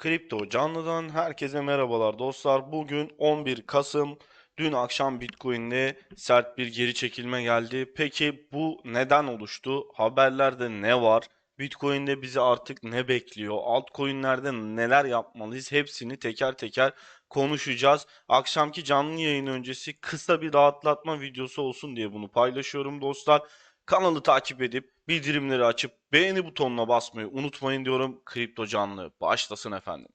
Kripto Canlı'dan herkese merhabalar dostlar. Bugün 11 Kasım. Dün akşam Bitcoin'de sert bir geri çekilme geldi. Peki bu neden oluştu? Haberlerde ne var? Bitcoin'de bizi artık ne bekliyor? Altcoin'lerde neler yapmalıyız? Hepsini teker teker konuşacağız. Akşamki canlı yayın öncesi kısa bir rahatlatma videosu olsun diye bunu paylaşıyorum dostlar. Kanalı takip edip bildirimleri açıp beğeni butonuna basmayı unutmayın diyorum. Kripto canlı başlasın efendim.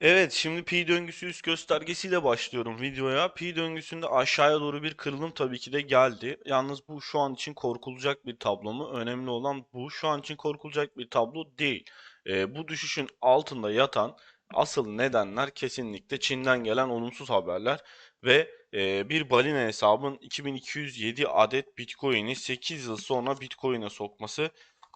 Evet şimdi pi döngüsü üst göstergesiyle başlıyorum videoya. Pi döngüsünde aşağıya doğru bir kırılım tabii ki de geldi. Yalnız bu şu an için korkulacak bir tablo mu? Önemli olan bu. Şu an için korkulacak bir tablo değil. Ee, bu düşüşün altında yatan asıl nedenler kesinlikle Çin'den gelen olumsuz haberler ve e, bir balina hesabın 2207 adet Bitcoin'i 8 yıl sonra Bitcoin'e sokması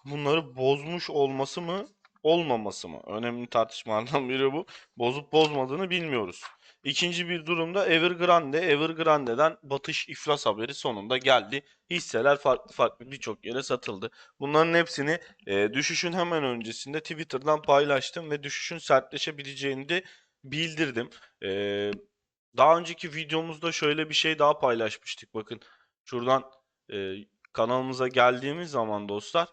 bunları bozmuş olması mı olmaması mı? Önemli tartışmalardan biri bu. Bozup bozmadığını bilmiyoruz. İkinci bir durumda Evergrande. Evergrande'den batış iflas haberi sonunda geldi. Hisseler farklı farklı birçok yere satıldı. Bunların hepsini e, düşüşün hemen öncesinde Twitter'dan paylaştım ve düşüşün sertleşebileceğini de bildirdim. E, daha önceki videomuzda şöyle bir şey daha paylaşmıştık. Bakın şuradan e, kanalımıza geldiğimiz zaman dostlar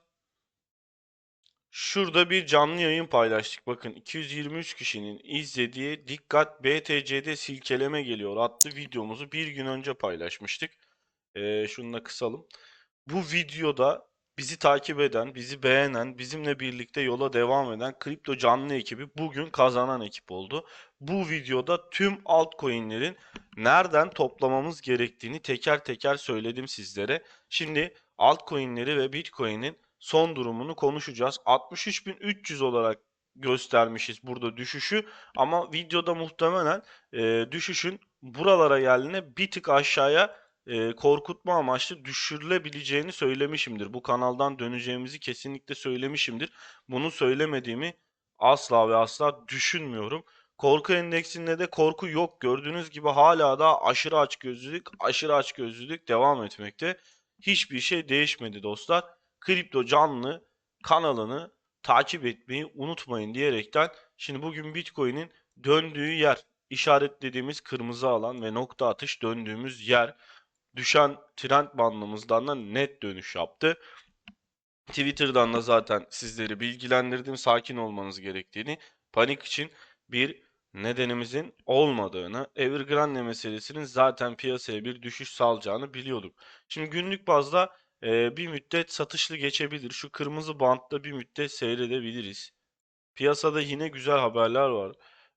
Şurada bir canlı yayın paylaştık. Bakın 223 kişinin izlediği Dikkat BTC'de silkeleme geliyor adlı videomuzu bir gün önce paylaşmıştık. Ee, şunu da kısalım. Bu videoda bizi takip eden, bizi beğenen, bizimle birlikte yola devam eden kripto canlı ekibi bugün kazanan ekip oldu. Bu videoda tüm altcoin'lerin nereden toplamamız gerektiğini teker teker söyledim sizlere. Şimdi altcoin'leri ve Bitcoin'in son durumunu konuşacağız. 63.300 olarak göstermişiz burada düşüşü ama videoda muhtemelen e, düşüşün buralara geldiğine bir tık aşağıya e, korkutma amaçlı düşürülebileceğini söylemişimdir. Bu kanaldan döneceğimizi kesinlikle söylemişimdir. Bunu söylemediğimi asla ve asla düşünmüyorum. Korku endeksinde de korku yok. Gördüğünüz gibi hala da aşırı açgözlülük, aşırı açgözlülük devam etmekte. Hiçbir şey değişmedi dostlar. Kripto Canlı kanalını takip etmeyi unutmayın diyerekten şimdi bugün Bitcoin'in döndüğü yer işaretlediğimiz kırmızı alan ve nokta atış döndüğümüz yer düşen trend bandımızdan da net dönüş yaptı. Twitter'dan da zaten sizleri bilgilendirdim sakin olmanız gerektiğini panik için bir nedenimizin olmadığını, Evergrande meselesinin zaten piyasaya bir düşüş salacağını biliyorduk. Şimdi günlük bazda e, bir müddet satışlı geçebilir. Şu kırmızı bantta bir müddet seyredebiliriz. Piyasada yine güzel haberler var.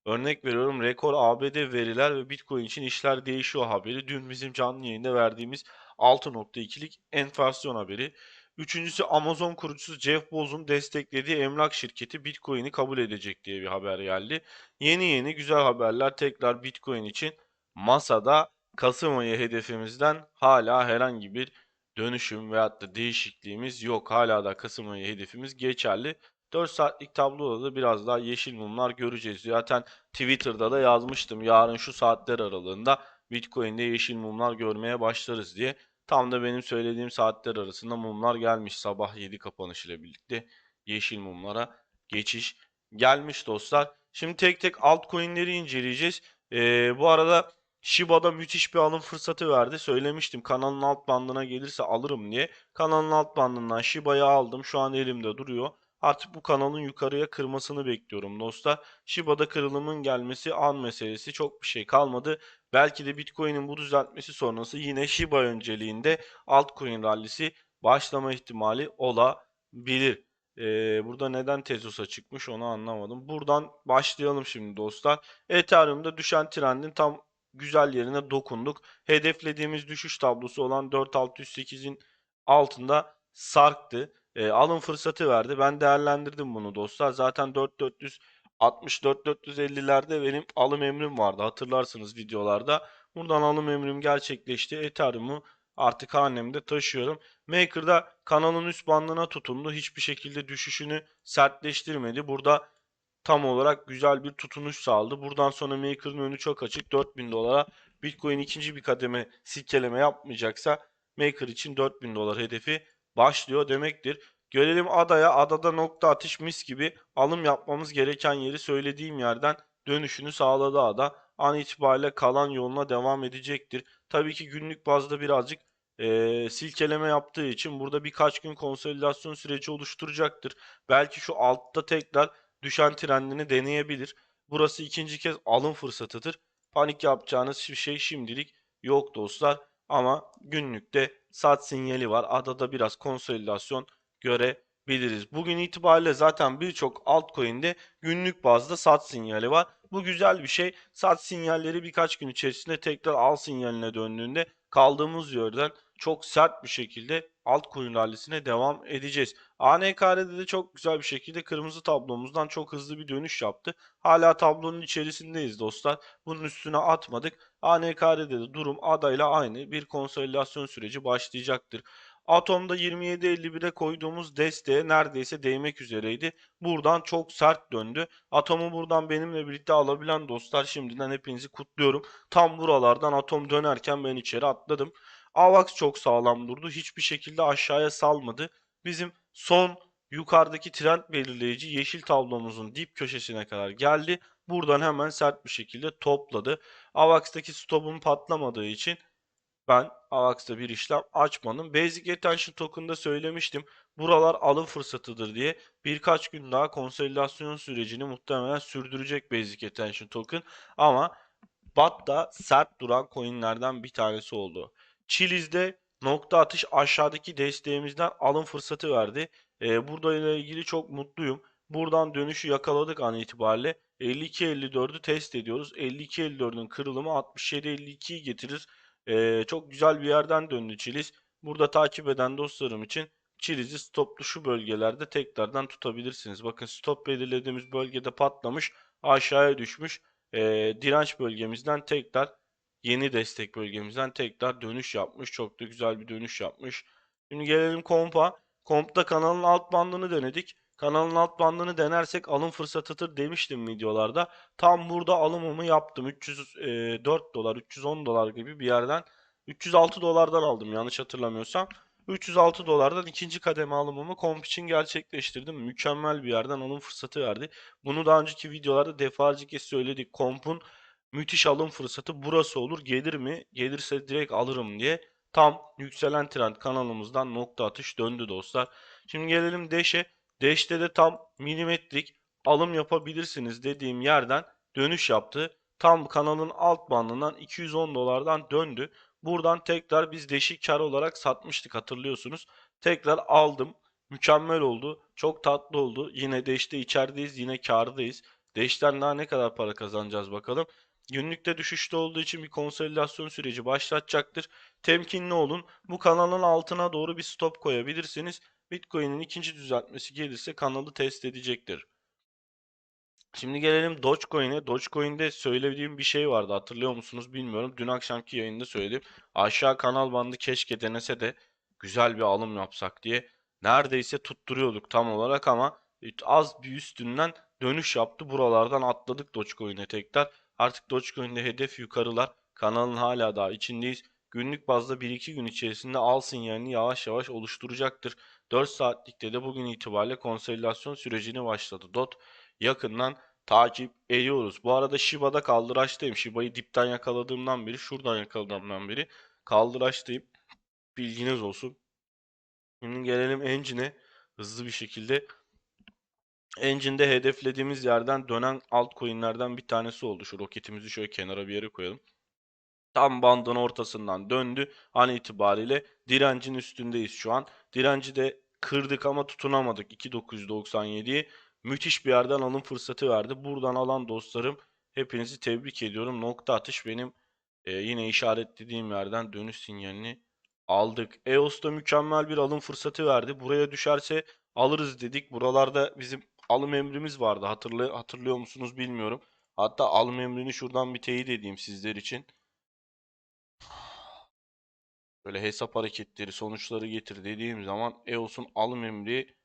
Örnek veriyorum rekor ABD veriler ve Bitcoin için işler değişiyor haberi. Dün bizim canlı yayında verdiğimiz 6.2'lik enflasyon haberi. Üçüncüsü Amazon kurucusu Jeff Bezos'un desteklediği emlak şirketi Bitcoin'i kabul edecek diye bir haber geldi. Yeni yeni güzel haberler tekrar Bitcoin için masada. Kasım ayı hedefimizden hala herhangi bir dönüşüm veyahut da değişikliğimiz yok. Hala da Kasım ayı hedefimiz geçerli. 4 saatlik tabloda da biraz daha yeşil mumlar göreceğiz. Zaten Twitter'da da yazmıştım. Yarın şu saatler aralığında Bitcoin'de yeşil mumlar görmeye başlarız diye. Tam da benim söylediğim saatler arasında mumlar gelmiş. Sabah 7 kapanış ile birlikte yeşil mumlara geçiş gelmiş dostlar. Şimdi tek tek altcoin'leri inceleyeceğiz. Ee, bu arada Shiba'da müthiş bir alım fırsatı verdi. Söylemiştim kanalın alt bandına gelirse alırım diye. Kanalın alt bandından Shiba'yı aldım. Şu an elimde duruyor. Artık bu kanalın yukarıya kırmasını bekliyorum dostlar. Shiba'da kırılımın gelmesi an meselesi çok bir şey kalmadı. Belki de Bitcoin'in bu düzeltmesi sonrası yine Shiba önceliğinde altcoin rallisi başlama ihtimali olabilir. Ee, burada neden Tezos'a çıkmış onu anlamadım. Buradan başlayalım şimdi dostlar. Ethereum'da düşen trendin tam güzel yerine dokunduk. Hedeflediğimiz düşüş tablosu olan 4608'in altında sarktı. E, alım fırsatı verdi. Ben değerlendirdim bunu dostlar. Zaten 4460 4450'lerde benim alım emrim vardı. Hatırlarsınız videolarda. Buradan alım emrim gerçekleşti. Ethereum'u artık hanemde taşıyorum. Maker'da kanalın üst bandına tutundu. Hiçbir şekilde düşüşünü sertleştirmedi. Burada tam olarak güzel bir tutunuş sağladı. Buradan sonra Maker'ın önü çok açık. 4000 dolara Bitcoin ikinci bir kademe silkeleme yapmayacaksa Maker için 4000 dolar hedefi başlıyor demektir. Gelelim adaya. Adada nokta atış mis gibi alım yapmamız gereken yeri söylediğim yerden dönüşünü sağladı ada. An itibariyle kalan yoluna devam edecektir. Tabii ki günlük bazda birazcık eee, silkeleme yaptığı için burada birkaç gün konsolidasyon süreci oluşturacaktır. Belki şu altta tekrar düşen trendini deneyebilir. Burası ikinci kez alım fırsatıdır. Panik yapacağınız bir şey şimdilik yok dostlar. Ama günlükte sat sinyali var. Adada biraz konsolidasyon görebiliriz. Bugün itibariyle zaten birçok altcoin'de günlük bazda sat sinyali var. Bu güzel bir şey. Sat sinyalleri birkaç gün içerisinde tekrar al sinyaline döndüğünde kaldığımız yerden çok sert bir şekilde altcoin rallisine devam edeceğiz. ANKR'de de çok güzel bir şekilde kırmızı tablomuzdan çok hızlı bir dönüş yaptı. Hala tablonun içerisindeyiz dostlar. Bunun üstüne atmadık. ANKR'de de durum adayla aynı bir konsolidasyon süreci başlayacaktır. Atom'da 27.51'e koyduğumuz desteğe neredeyse değmek üzereydi. Buradan çok sert döndü. Atom'u buradan benimle birlikte alabilen dostlar şimdiden hepinizi kutluyorum. Tam buralardan Atom dönerken ben içeri atladım. AVAX çok sağlam durdu. Hiçbir şekilde aşağıya salmadı. Bizim son yukarıdaki trend belirleyici yeşil tablomuzun dip köşesine kadar geldi. Buradan hemen sert bir şekilde topladı. AVAX'taki stopum patlamadığı için ben AVAX'ta bir işlem açmadım. Basic Attention Token'da söylemiştim. Buralar alım fırsatıdır diye. Birkaç gün daha konsolidasyon sürecini muhtemelen sürdürecek Basic Attention Token. Ama BAT da sert duran coinlerden bir tanesi oldu. Chiliz'de nokta atış aşağıdaki desteğimizden alım fırsatı verdi. Ee, burada ile ilgili çok mutluyum. Buradan dönüşü yakaladık an itibariyle. 52.54'ü test ediyoruz. 52.54'ün kırılımı 67.52'yi getirir. Ee, çok güzel bir yerden döndü Chiliz. Burada takip eden dostlarım için Chiliz'i stoplu şu bölgelerde tekrardan tutabilirsiniz. Bakın stop belirlediğimiz bölgede patlamış. Aşağıya düşmüş. Ee, direnç bölgemizden tekrar yeni destek bölgemizden tekrar dönüş yapmış. Çok da güzel bir dönüş yapmış. Şimdi gelelim kompa. Kompta kanalın alt bandını denedik. Kanalın alt bandını denersek alım fırsatıdır demiştim videolarda. Tam burada alımımı yaptım. 304 dolar, 310 dolar gibi bir yerden. 306 dolardan aldım yanlış hatırlamıyorsam. 306 dolardan ikinci kademe alımımı komp için gerçekleştirdim. Mükemmel bir yerden alım fırsatı verdi. Bunu daha önceki videolarda defalarca kez söyledik. Komp'un müthiş alım fırsatı burası olur. Gelir mi? Gelirse direkt alırım diye. Tam yükselen trend kanalımızdan nokta atış döndü dostlar. Şimdi gelelim Dash'e. Dash'te de tam milimetrik alım yapabilirsiniz dediğim yerden dönüş yaptı. Tam kanalın alt bandından 210 dolardan döndü. Buradan tekrar biz Dash'i kar olarak satmıştık hatırlıyorsunuz. Tekrar aldım. Mükemmel oldu. Çok tatlı oldu. Yine Dash'te içerideyiz. Yine kardayız. Dash'ten daha ne kadar para kazanacağız bakalım. Günlükte düşüşte olduğu için bir konsolidasyon süreci başlatacaktır. Temkinli olun. Bu kanalın altına doğru bir stop koyabilirsiniz. Bitcoin'in ikinci düzeltmesi gelirse kanalı test edecektir. Şimdi gelelim Dogecoin'e. Dogecoin'de söylediğim bir şey vardı hatırlıyor musunuz bilmiyorum. Dün akşamki yayında söyledim. Aşağı kanal bandı keşke denese de güzel bir alım yapsak diye. Neredeyse tutturuyorduk tam olarak ama az bir üstünden dönüş yaptı. Buralardan atladık Dogecoin'e tekrar. Artık Dogecoin'de hedef yukarılar. Kanalın hala daha içindeyiz. Günlük bazda 1-2 gün içerisinde al sinyalini yavaş yavaş oluşturacaktır. 4 saatlikte de bugün itibariyle konsolidasyon sürecini başladı. DOT yakından takip ediyoruz. Bu arada Shiba'da kaldıraçtayım. Shiba'yı dipten yakaladığımdan beri, şuradan yakaladığımdan beri kaldıraçtayım. Bilginiz olsun. Şimdi gelelim Engine'e hızlı bir şekilde. Engine'de hedeflediğimiz yerden dönen altcoin'lerden bir tanesi oldu. Şu roketimizi şöyle kenara bir yere koyalım. Tam bandın ortasından döndü. An itibariyle direncin üstündeyiz şu an. Direnci de kırdık ama tutunamadık 2997'yi. Müthiş bir yerden alım fırsatı verdi. Buradan alan dostlarım hepinizi tebrik ediyorum. Nokta atış benim e, yine işaretlediğim yerden dönüş sinyalini aldık. EOS'ta mükemmel bir alım fırsatı verdi. Buraya düşerse alırız dedik. Buralarda bizim alım emrimiz vardı. Hatırlı, hatırlıyor musunuz bilmiyorum. Hatta alım emrini şuradan bir teyit edeyim sizler için. Böyle hesap hareketleri sonuçları getir dediğim zaman EOS'un alım emri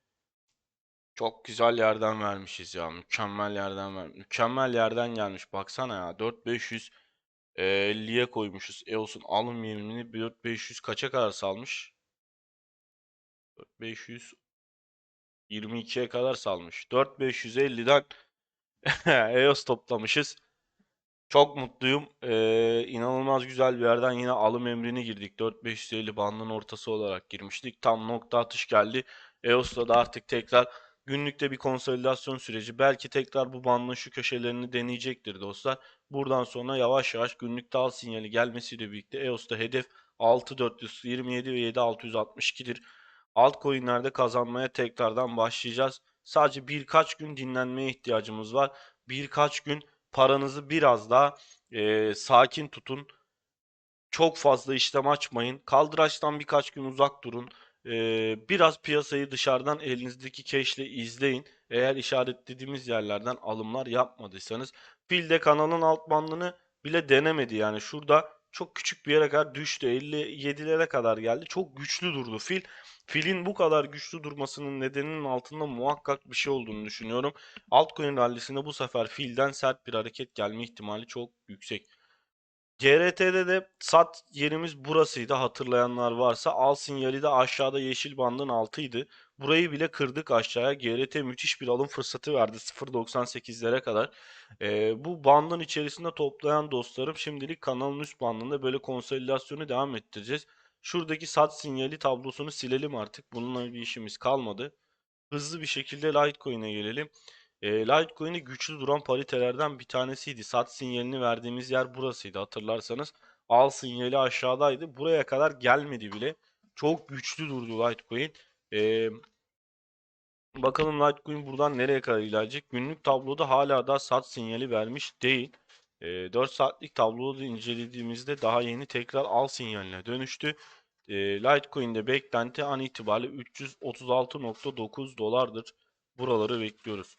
çok güzel yerden vermişiz ya. Mükemmel yerden ver. Mükemmel yerden gelmiş. Baksana ya. 4500 Ee, 50'ye koymuşuz. EOS'un alım yeminini 4500 kaça kadar salmış? 4500 22'ye kadar salmış. 4550'den EOS toplamışız. Çok mutluyum. Ee, inanılmaz güzel bir yerden yine alım emrini girdik. 4550 bandın ortası olarak girmiştik. Tam nokta atış geldi. EOS'ta da artık tekrar günlükte bir konsolidasyon süreci. Belki tekrar bu bandın şu köşelerini deneyecektir dostlar. Buradan sonra yavaş yavaş günlükte al sinyali gelmesiyle birlikte EOS'ta hedef 6427 ve 7662'dir. Altcoin'lerde kazanmaya tekrardan başlayacağız. Sadece birkaç gün dinlenmeye ihtiyacımız var. Birkaç gün paranızı biraz daha e, sakin tutun. Çok fazla işlem açmayın. Kaldıraçtan birkaç gün uzak durun. E, biraz piyasayı dışarıdan elinizdeki cash ile izleyin. Eğer işaretlediğimiz yerlerden alımlar yapmadıysanız. Filde kanalın alt bandını bile denemedi. Yani şurada çok küçük bir yere kadar düştü. 57'lere kadar geldi. Çok güçlü durdu fil. Filin bu kadar güçlü durmasının nedeninin altında muhakkak bir şey olduğunu düşünüyorum. Altcoin rallisinde bu sefer filden sert bir hareket gelme ihtimali çok yüksek. GRT'de de sat yerimiz burasıydı hatırlayanlar varsa. Al sinyali de aşağıda yeşil bandın altıydı. Burayı bile kırdık aşağıya. GRT müthiş bir alım fırsatı verdi 0.98'lere kadar. Ee, bu bandın içerisinde toplayan dostlarım şimdilik kanalın üst bandında böyle konsolidasyonu devam ettireceğiz. Şuradaki sat sinyali tablosunu silelim artık. Bununla bir işimiz kalmadı. Hızlı bir şekilde Litecoin'e gelelim. E, Litecoin'i güçlü duran paritelerden bir tanesiydi. Sat sinyalini verdiğimiz yer burasıydı hatırlarsanız. Al sinyali aşağıdaydı. Buraya kadar gelmedi bile. Çok güçlü durdu Litecoin. E, bakalım Litecoin buradan nereye kadar ilerleyecek. Günlük tabloda hala da sat sinyali vermiş değil. E, 4 saatlik tabloda incelediğimizde daha yeni tekrar al sinyaline dönüştü. E, Litecoin'de beklenti an itibariyle 336.9 dolardır. Buraları bekliyoruz.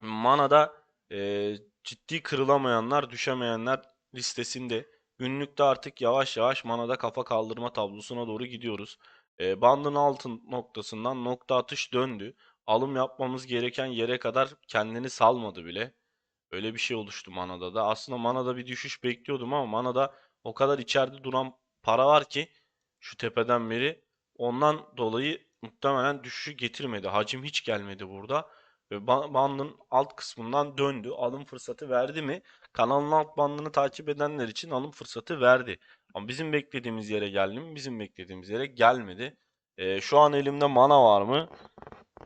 Mana'da e, ciddi kırılamayanlar, düşemeyenler listesinde. Günlükte artık yavaş yavaş Mana'da kafa kaldırma tablosuna doğru gidiyoruz. E, bandın altın noktasından nokta atış döndü. Alım yapmamız gereken yere kadar kendini salmadı bile. Öyle bir şey oluştu Mana'da da. Aslında Mana'da bir düşüş bekliyordum ama Mana'da o kadar içeride duran para var ki şu tepeden beri ondan dolayı muhtemelen düşüşü getirmedi. Hacim hiç gelmedi burada. Bandın alt kısmından döndü. Alım fırsatı verdi mi? Kanalın alt bandını takip edenler için alım fırsatı verdi. Ama bizim beklediğimiz yere geldi mi? Bizim beklediğimiz yere gelmedi. Ee, şu an elimde mana var mı?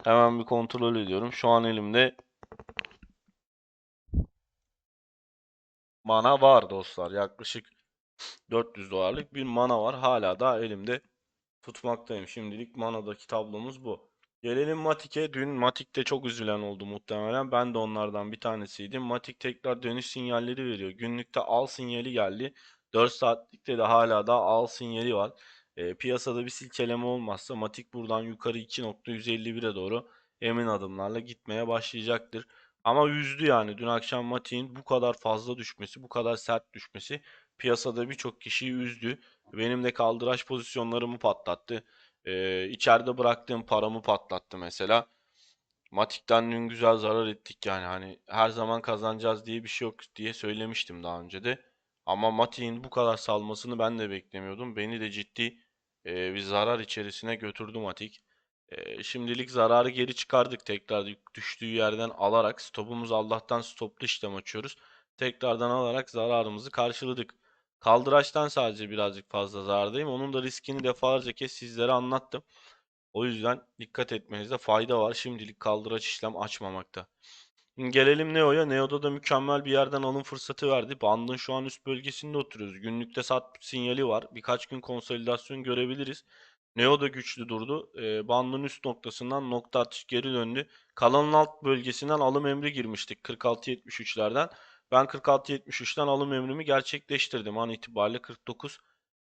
Hemen bir kontrol ediyorum. Şu an elimde mana var dostlar. Yaklaşık 400 dolarlık bir mana var. Hala da elimde tutmaktayım. Şimdilik manadaki tablomuz bu. Gelelim Matik'e. Dün Matik'te çok üzülen oldu muhtemelen. Ben de onlardan bir tanesiydim. Matik tekrar dönüş sinyalleri veriyor. Günlükte al sinyali geldi. 4 saatlikte de hala da al sinyali var. E, piyasada bir silkeleme olmazsa Matik buradan yukarı 2.151'e doğru emin adımlarla gitmeye başlayacaktır. Ama üzdü yani. Dün akşam Matik'in bu kadar fazla düşmesi, bu kadar sert düşmesi piyasada birçok kişiyi üzdü. Benim de kaldıraç pozisyonlarımı patlattı. Ee, içeride bıraktığım paramı patlattı mesela. Matik'ten dün güzel zarar ettik yani hani her zaman kazanacağız diye bir şey yok diye söylemiştim daha önce de. Ama Matik'in bu kadar salmasını ben de beklemiyordum. Beni de ciddi e, bir zarar içerisine götürdü Matik. E, şimdilik zararı geri çıkardık tekrar düştüğü yerden alarak stopumuz Allah'tan stoplu işlem açıyoruz. Tekrardan alarak zararımızı karşıladık. Kaldıraçtan sadece birazcık fazla zarardayım. Onun da riskini defalarca kez sizlere anlattım. O yüzden dikkat etmenizde fayda var. Şimdilik kaldıraç işlem açmamakta. Gelelim Neo'ya. Neo'da da mükemmel bir yerden alım fırsatı verdi. Bandın şu an üst bölgesinde oturuyoruz. Günlükte sat sinyali var. Birkaç gün konsolidasyon görebiliriz. Neo da güçlü durdu. E, bandın üst noktasından nokta atış geri döndü. Kalanın alt bölgesinden alım emri girmiştik 46-73'lerden. Ben 46.73'ten alım emrimi gerçekleştirdim. An itibariyle 49.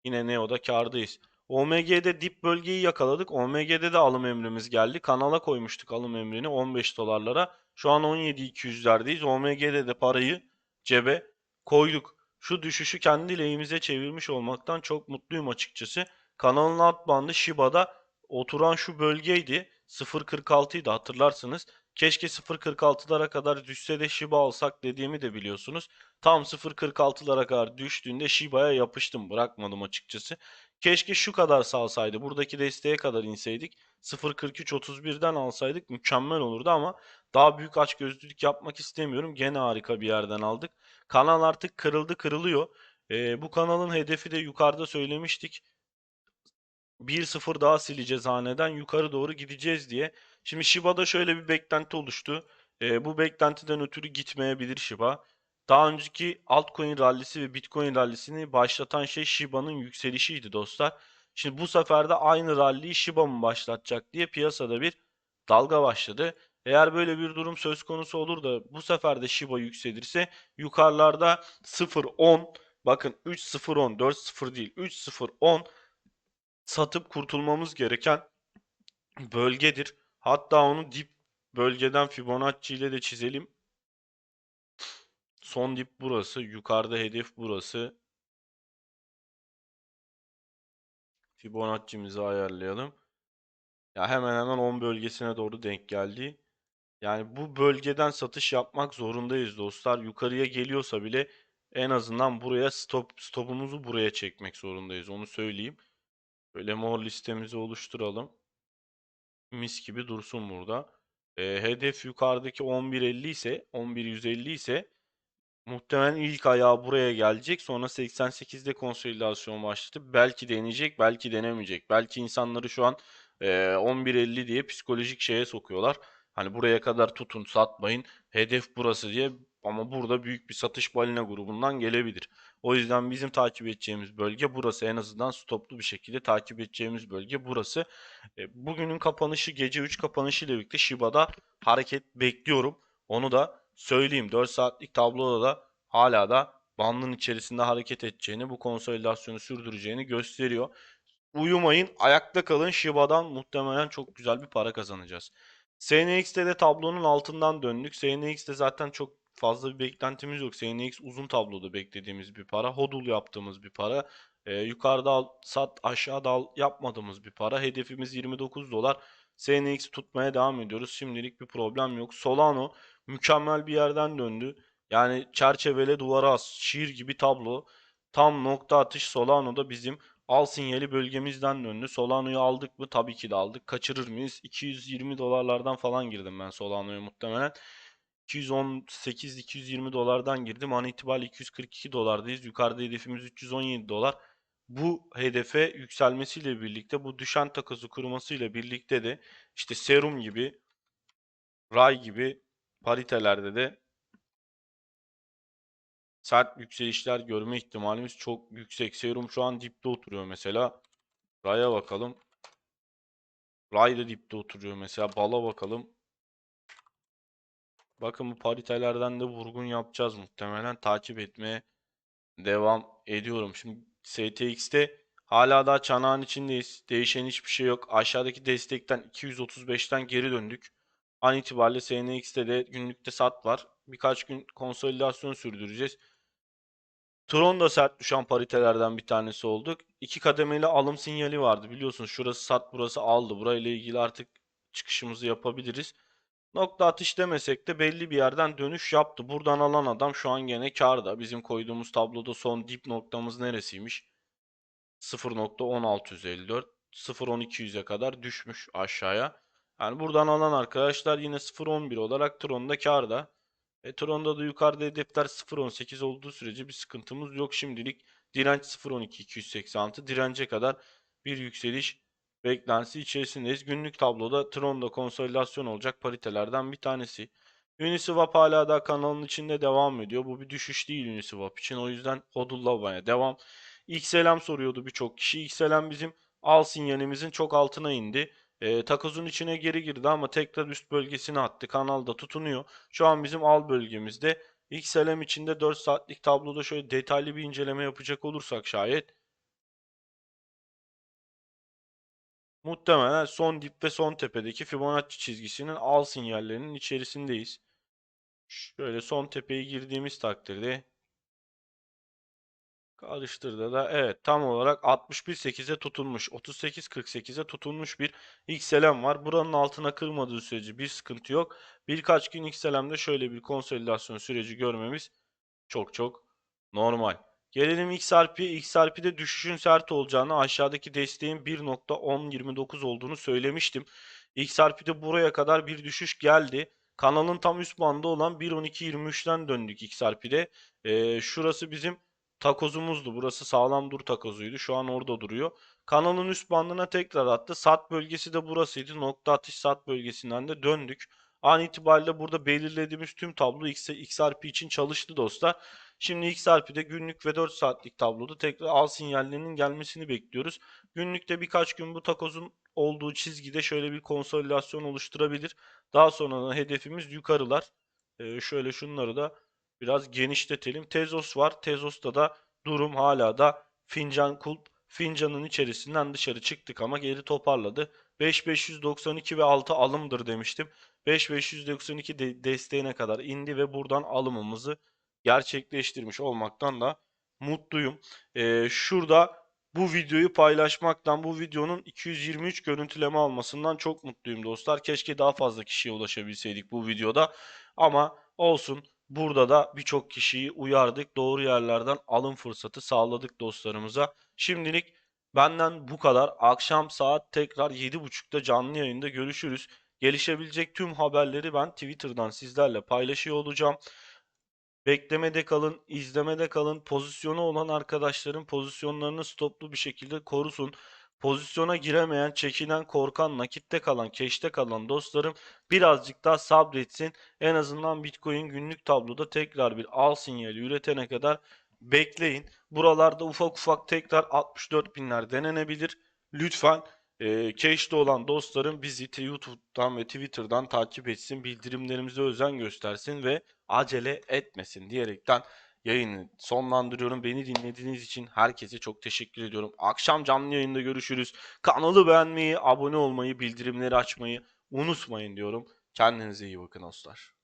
Yine Neo'da kardayız. OMG'de dip bölgeyi yakaladık. OMG'de de alım emrimiz geldi. Kanala koymuştuk alım emrini 15 dolarlara. Şu an 17.200'lerdeyiz. OMG'de de parayı cebe koyduk. Şu düşüşü kendi lehimize çevirmiş olmaktan çok mutluyum açıkçası. Kanalın alt bandı Shiba'da oturan şu bölgeydi. 0.46 idi hatırlarsınız. Keşke 0.46'lara kadar düşse de Shiba alsak dediğimi de biliyorsunuz. Tam 0.46'lara kadar düştüğünde Shiba'ya yapıştım. Bırakmadım açıkçası. Keşke şu kadar salsaydı. Buradaki desteğe kadar inseydik. 0.43-31'den alsaydık mükemmel olurdu ama daha büyük açgözlülük yapmak istemiyorum. Gene harika bir yerden aldık. Kanal artık kırıldı kırılıyor. Ee, bu kanalın hedefi de yukarıda söylemiştik. 1-0 daha sileceğiz haneden yukarı doğru gideceğiz diye. Şimdi Shiba'da şöyle bir beklenti oluştu. Ee, bu beklentiden ötürü gitmeyebilir Shiba. Daha önceki altcoin rallisi ve Bitcoin rallisini başlatan şey Shiba'nın yükselişiydi dostlar. Şimdi bu sefer de aynı ralliyi Shiba mı başlatacak diye piyasada bir dalga başladı. Eğer böyle bir durum söz konusu olur da bu sefer de Shiba yükselirse yukarılarda 0-10 bakın 3-0-10 4-0 değil 3-0-10 satıp kurtulmamız gereken bölgedir. Hatta onu dip bölgeden Fibonacci ile de çizelim. Son dip burası. Yukarıda hedef burası. Fibonacci'mizi ayarlayalım. Ya hemen hemen 10 bölgesine doğru denk geldi. Yani bu bölgeden satış yapmak zorundayız dostlar. Yukarıya geliyorsa bile en azından buraya stop stopumuzu buraya çekmek zorundayız. Onu söyleyeyim. Böyle mor listemizi oluşturalım. Mis gibi dursun burada. Ee, hedef yukarıdaki 11.50 ise 11.150 ise muhtemelen ilk ayağı buraya gelecek. Sonra 88'de konsolidasyon başladı. Belki deneyecek, belki denemeyecek. Belki insanları şu an e, 11.50 diye psikolojik şeye sokuyorlar. Hani buraya kadar tutun, satmayın. Hedef burası diye ama burada büyük bir satış balina grubundan gelebilir. O yüzden bizim takip edeceğimiz bölge burası. En azından stoplu bir şekilde takip edeceğimiz bölge burası. E, bugünün kapanışı gece 3 kapanışı ile birlikte Shiba'da hareket bekliyorum. Onu da söyleyeyim. 4 saatlik tabloda da hala da bandın içerisinde hareket edeceğini, bu konsolidasyonu sürdüreceğini gösteriyor. Uyumayın, ayakta kalın. Shiba'dan muhtemelen çok güzel bir para kazanacağız. SNX'te de tablonun altından döndük. SNX'te zaten çok fazla bir beklentimiz yok. SNX uzun tabloda beklediğimiz bir para. Hodul yaptığımız bir para. Ee, yukarıda al, sat aşağıda al yapmadığımız bir para. Hedefimiz 29 dolar. SNX tutmaya devam ediyoruz. Şimdilik bir problem yok. Solano mükemmel bir yerden döndü. Yani çerçevele duvara as. Şiir gibi tablo. Tam nokta atış Solano'da bizim al sinyali bölgemizden döndü. Solano'yu aldık mı? Tabii ki de aldık. Kaçırır mıyız? 220 dolarlardan falan girdim ben Solano'ya muhtemelen. 218-220 dolardan girdim. An itibariyle 242 dolardayız. Yukarıda hedefimiz 317 dolar. Bu hedefe yükselmesiyle birlikte bu düşen takozu kurmasıyla birlikte de işte serum gibi ray gibi paritelerde de sert yükselişler görme ihtimalimiz çok yüksek. Serum şu an dipte oturuyor mesela. Ray'a bakalım. Ray da dipte oturuyor mesela. Bala bakalım. Bakın bu paritelerden de vurgun yapacağız muhtemelen. Takip etmeye devam ediyorum. Şimdi STX'te hala daha çanağın içindeyiz. Değişen hiçbir şey yok. Aşağıdaki destekten 235'ten geri döndük. An itibariyle SNX'te de günlükte sat var. Birkaç gün konsolidasyon sürdüreceğiz. Tron da sert düşen paritelerden bir tanesi olduk. İki kademeli alım sinyali vardı. Biliyorsunuz şurası sat burası aldı. Burayla ilgili artık çıkışımızı yapabiliriz. Nokta atış demesek de belli bir yerden dönüş yaptı. Buradan alan adam şu an gene karda. Bizim koyduğumuz tabloda son dip noktamız neresiymiş? 0.1654 0.1200'e kadar düşmüş aşağıya. Yani buradan alan arkadaşlar yine 0.11 olarak Tron'da karda. E, Tron'da da yukarıda hedefler 0.18 olduğu sürece bir sıkıntımız yok şimdilik. Direnç 0.12 286 dirence kadar bir yükseliş beklentisi içerisindeyiz. Günlük tabloda Tron'da konsolidasyon olacak paritelerden bir tanesi. Uniswap hala da kanalın içinde devam ediyor. Bu bir düşüş değil Uniswap için. O yüzden hodullamaya devam. XLM soruyordu birçok kişi. XLM bizim al sinyalimizin çok altına indi. E, takozun içine geri girdi ama tekrar üst bölgesine attı. Kanalda tutunuyor. Şu an bizim al bölgemizde. XLM içinde 4 saatlik tabloda şöyle detaylı bir inceleme yapacak olursak şayet Muhtemelen son dip ve son tepedeki Fibonacci çizgisinin al sinyallerinin içerisindeyiz. Şöyle son tepeye girdiğimiz takdirde Karıştırdı da evet tam olarak 61.8'e tutunmuş. 38.48'e tutunmuş bir XLM var. Buranın altına kırmadığı sürece bir sıkıntı yok. Birkaç gün XLM'de şöyle bir konsolidasyon süreci görmemiz çok çok normal. Gelelim XRP. XRP'de düşüşün sert olacağını aşağıdaki desteğin 1.1029 olduğunu söylemiştim. XRP'de buraya kadar bir düşüş geldi. Kanalın tam üst bandı olan 1.1223'ten döndük XRP'de. Ee, şurası bizim takozumuzdu. Burası sağlam dur takozuydu. Şu an orada duruyor. Kanalın üst bandına tekrar attı. Sat bölgesi de burasıydı. Nokta atış sat bölgesinden de döndük. An itibariyle burada belirlediğimiz tüm tablo XRP için çalıştı dostlar. Şimdi XRP'de günlük ve 4 saatlik tabloda tekrar al sinyallerinin gelmesini bekliyoruz. Günlükte birkaç gün bu takozun olduğu çizgide şöyle bir konsolidasyon oluşturabilir. Daha sonra da hedefimiz yukarılar. Ee, şöyle şunları da biraz genişletelim. Tezos var. Tezos'ta da durum hala da fincan kulp. Fincanın içerisinden dışarı çıktık ama geri toparladı. 5592 ve 6 alımdır demiştim. 5592 de desteğine kadar indi ve buradan alımımızı gerçekleştirmiş olmaktan da mutluyum. Ee, şurada bu videoyu paylaşmaktan, bu videonun 223 görüntüleme almasından çok mutluyum dostlar. Keşke daha fazla kişiye ulaşabilseydik bu videoda. Ama olsun. Burada da birçok kişiyi uyardık. Doğru yerlerden alım fırsatı sağladık dostlarımıza. Şimdilik benden bu kadar. Akşam saat tekrar 7.30'da canlı yayında görüşürüz. Gelişebilecek tüm haberleri ben Twitter'dan sizlerle paylaşıyor olacağım. Beklemede kalın, izlemede kalın. Pozisyonu olan arkadaşların pozisyonlarını stoplu bir şekilde korusun. Pozisyona giremeyen, çekinen, korkan, nakitte kalan, keşte kalan dostlarım birazcık daha sabretsin. En azından Bitcoin günlük tabloda tekrar bir al sinyali üretene kadar bekleyin. Buralarda ufak ufak tekrar 64 binler denenebilir. Lütfen e, Cash'te olan dostlarım bizi YouTube'dan ve Twitter'dan takip etsin. Bildirimlerimize özen göstersin ve acele etmesin diyerekten yayını sonlandırıyorum. Beni dinlediğiniz için herkese çok teşekkür ediyorum. Akşam canlı yayında görüşürüz. Kanalı beğenmeyi, abone olmayı, bildirimleri açmayı unutmayın diyorum. Kendinize iyi bakın dostlar.